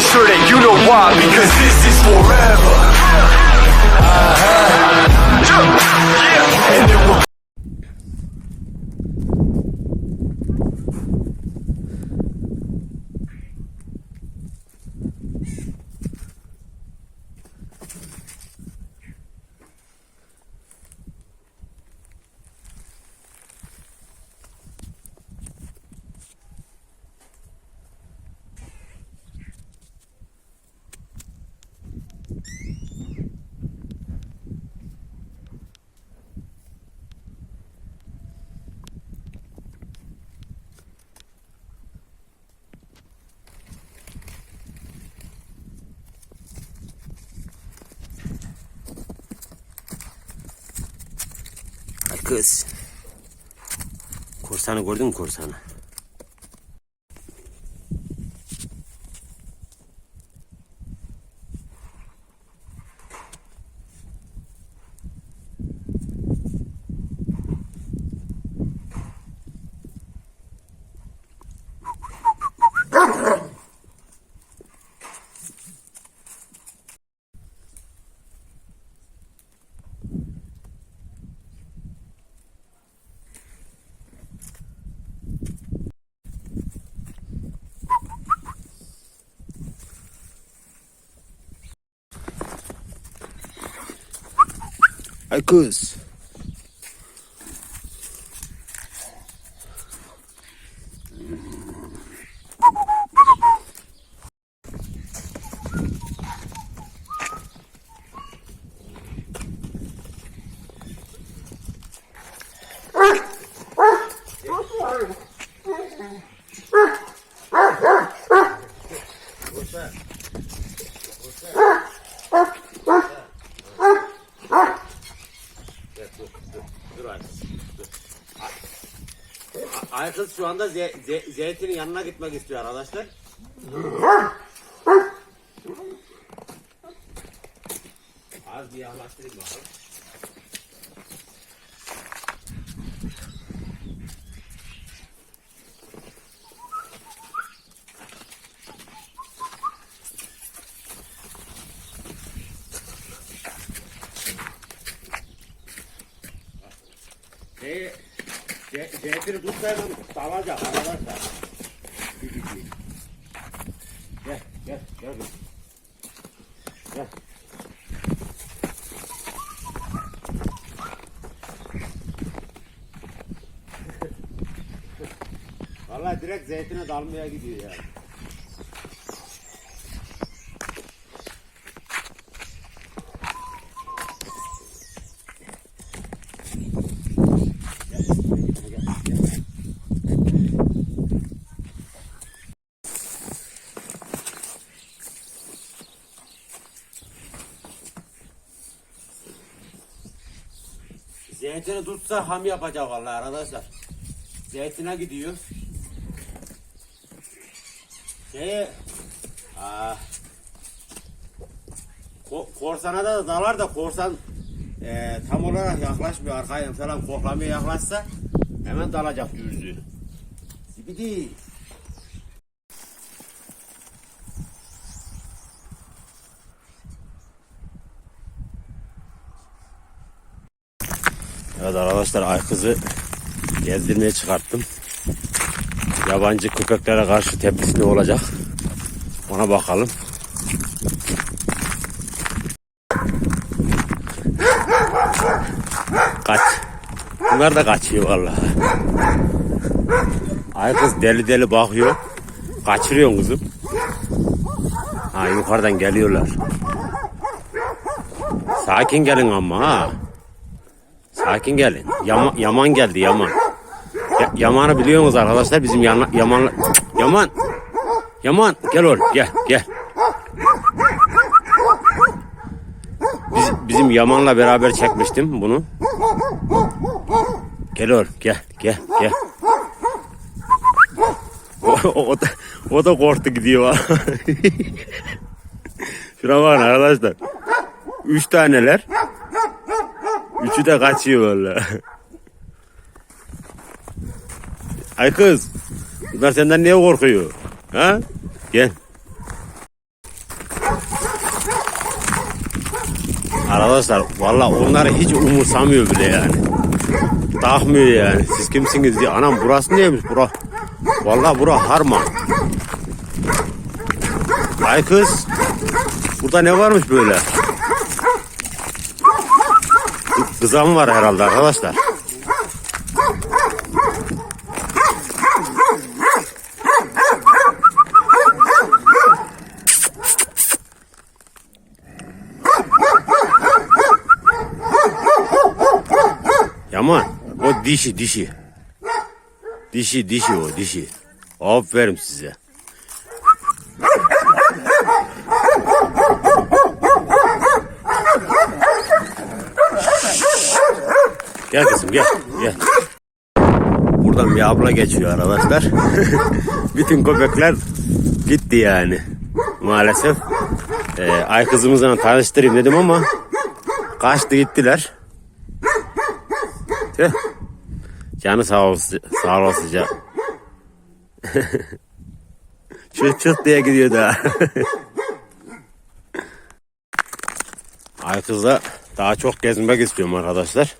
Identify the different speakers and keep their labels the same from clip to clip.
Speaker 1: sure that you know why, because
Speaker 2: kız. Korsanı gördün mü korsanı? Ay kız. Dur ay. Dur. Ay kız şu anda ze, ze, zeytinin yanına gitmek istiyor arkadaşlar. Az bir yaklaştırayım bakalım. Ze, zeytini tutsaydım dalacak arkadaşlar. Gel, gel, gel. Gel. Vallahi direkt zeytine dalmaya gidiyor yani. Zeytini tutsa ham yapacak vallahi arkadaşlar. Zeytine gidiyor. Şeye aa, ko, korsana da dalar da korsan e, tam olarak yaklaşmıyor arkaya falan koklamaya yaklaşsa hemen dalacak düzlüğü. Zibidi. Evet arkadaşlar Aykız'ı gezdirmeye çıkarttım. Yabancı köpeklere karşı tepkisi ne olacak? Ona bakalım. Kaç. Bunlar da kaçıyor vallahi. Aykız deli deli bakıyor. Kaçırıyorsun kızım. Ha yukarıdan geliyorlar. Sakin gelin ama ha. Sakin gelin. Yama, yaman geldi Yaman. Ya, Yaman'ı biliyorsunuz arkadaşlar bizim yana, Yaman Yaman Yaman gel oğlum gel gel. Biz, bizim Yaman'la beraber çekmiştim bunu. Gel oğlum gel gel gel. O, o da, o da korktu gidiyor. Şuna bakın arkadaşlar. Üç taneler. Üçü de kaçıyor böyle. Ay kız. Bunlar senden niye korkuyor? Ha? Gel. Arkadaşlar valla onları hiç umursamıyor bile yani. Takmıyor yani. Siz kimsiniz diye. Anam burası neymiş bura? Valla bura harman. Ay kız. Burada ne varmış böyle? Kızam var herhalde arkadaşlar. Yaman o dişi dişi. Dişi dişi o dişi. Aferin size. Gel kızım gel gel. Buradan bir abla geçiyor arkadaşlar. Bütün köpekler gitti yani. Maalesef. Ee, ay kızımızla tanıştırayım dedim ama kaçtı gittiler. Tüh. Canı sağ olsun, sağ olasıca. çıt çıt diye gidiyor da. Ay kızla daha çok gezmek istiyorum arkadaşlar.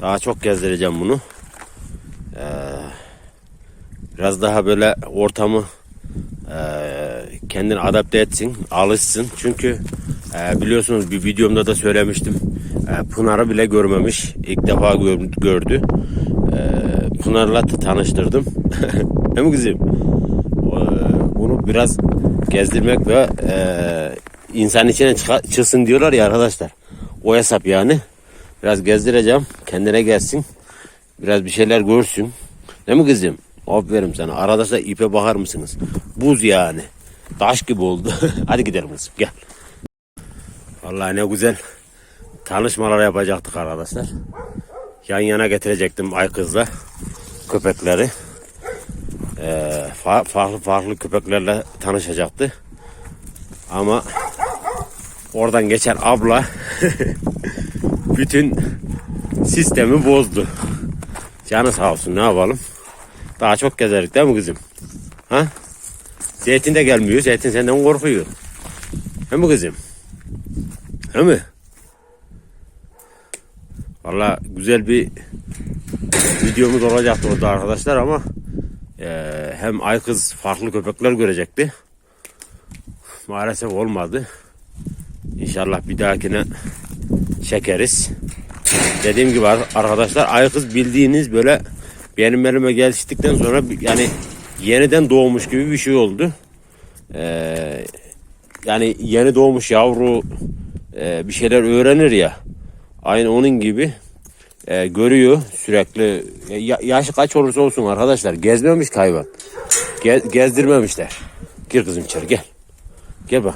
Speaker 2: Daha çok gezdireceğim bunu. Ee, biraz daha böyle ortamı e, kendini adapte etsin, alışsın. Çünkü e, biliyorsunuz bir videomda da söylemiştim. E, Pınar'ı bile görmemiş. İlk defa gör- gördü. E, Pınar'la tanıştırdım. Değil mi kızım? E, bunu biraz gezdirmek ve e, insan içine çıksın diyorlar ya arkadaşlar. O hesap yani. Biraz gezdireceğim. Kendine gelsin. Biraz bir şeyler görsün. Değil mi kızım? Aferin sana. Arada da ipe bakar mısınız? Buz yani. Taş gibi oldu. Hadi gidelim kızım gel. Vallahi ne güzel tanışmalar yapacaktık arkadaşlar. Yan yana getirecektim ay kızla köpekleri. Ee, fa- farklı farklı köpeklerle tanışacaktı. Ama oradan geçen abla bütün sistemi bozdu. Canı sağ olsun ne yapalım. Daha çok gezerdik değil mi kızım? Ha? Zeytin de gelmiyor. Zeytin senden korkuyor. Değil mi kızım? Değil mi? Valla güzel bir videomuz olacaktı orada arkadaşlar ama eee, hem ay kız farklı köpekler görecekti. Maalesef olmadı. İnşallah bir dahakine çekeriz. Dediğim gibi ar- arkadaşlar ay kız bildiğiniz böyle benim elime geliştikten sonra yani yeniden doğmuş gibi bir şey oldu. Ee, yani yeni doğmuş yavru e, bir şeyler öğrenir ya. Aynı onun gibi e, görüyor sürekli. Ya, yaşı kaç olursa olsun arkadaşlar gezmemiş hayvan. Ge- gezdirmemişler. Gir kızım içeri gel. Gel bak.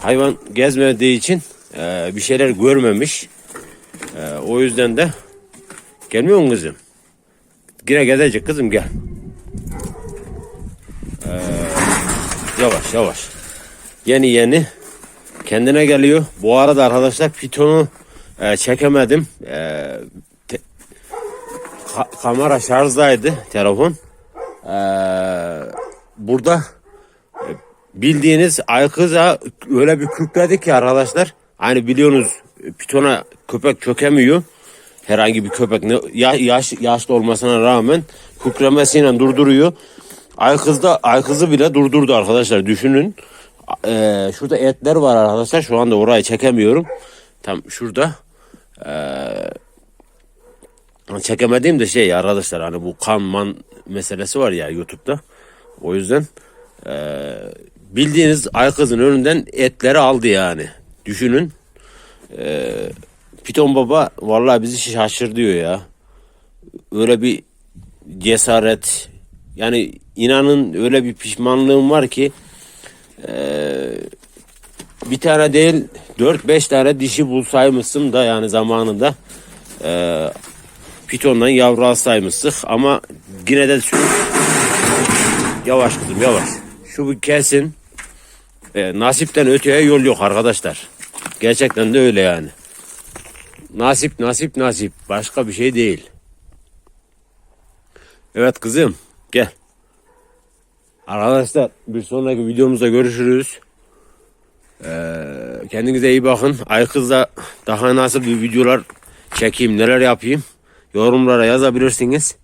Speaker 2: Hayvan gezmediği için e, bir şeyler görmemiş. E, o yüzden de gelmiyor mu kızım? Yine gezecek kızım gel. E, yavaş yavaş. Yeni yeni kendine geliyor. Bu arada arkadaşlar pitonu e, çekemedim. E, te- ka- kamera şarjdaydı telefon. E, burada e, bildiğiniz aykıza öyle bir kükredi ki arkadaşlar. Hani biliyorsunuz pitona köpek çökemiyor. Herhangi bir köpek ne, ya- yaş, yaşlı olmasına rağmen kükremesiyle durduruyor. Aykızda aykızı bile durdurdu arkadaşlar düşünün. Ee, şurada etler var arkadaşlar. Şu anda orayı çekemiyorum. Tam şurada. Ee, çekemediğim de şey arkadaşlar hani bu kan man meselesi var ya YouTube'da. O yüzden ee, bildiğiniz aykızın önünden etleri aldı yani. Düşünün. Ee, Piton Baba vallahi bizi şaşır diyor ya. Öyle bir cesaret yani inanın öyle bir pişmanlığım var ki eee, bir tane değil 4-5 tane dişi bulsaymışsın da yani zamanında eee pitondan yavru alsaymıştık ama yine de yavaş kızım yavaş şu bir kesin e, nasipten öteye yol yok arkadaşlar gerçekten de öyle yani nasip nasip nasip başka bir şey değil evet kızım gel Arkadaşlar bir sonraki videomuzda görüşürüz. Ee, Kendinize iyi bakın. Aykız'la daha nasıl bir videolar çekeyim, neler yapayım yorumlara yazabilirsiniz.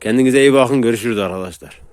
Speaker 2: Kendinize iyi bakın. Görüşürüz arkadaşlar.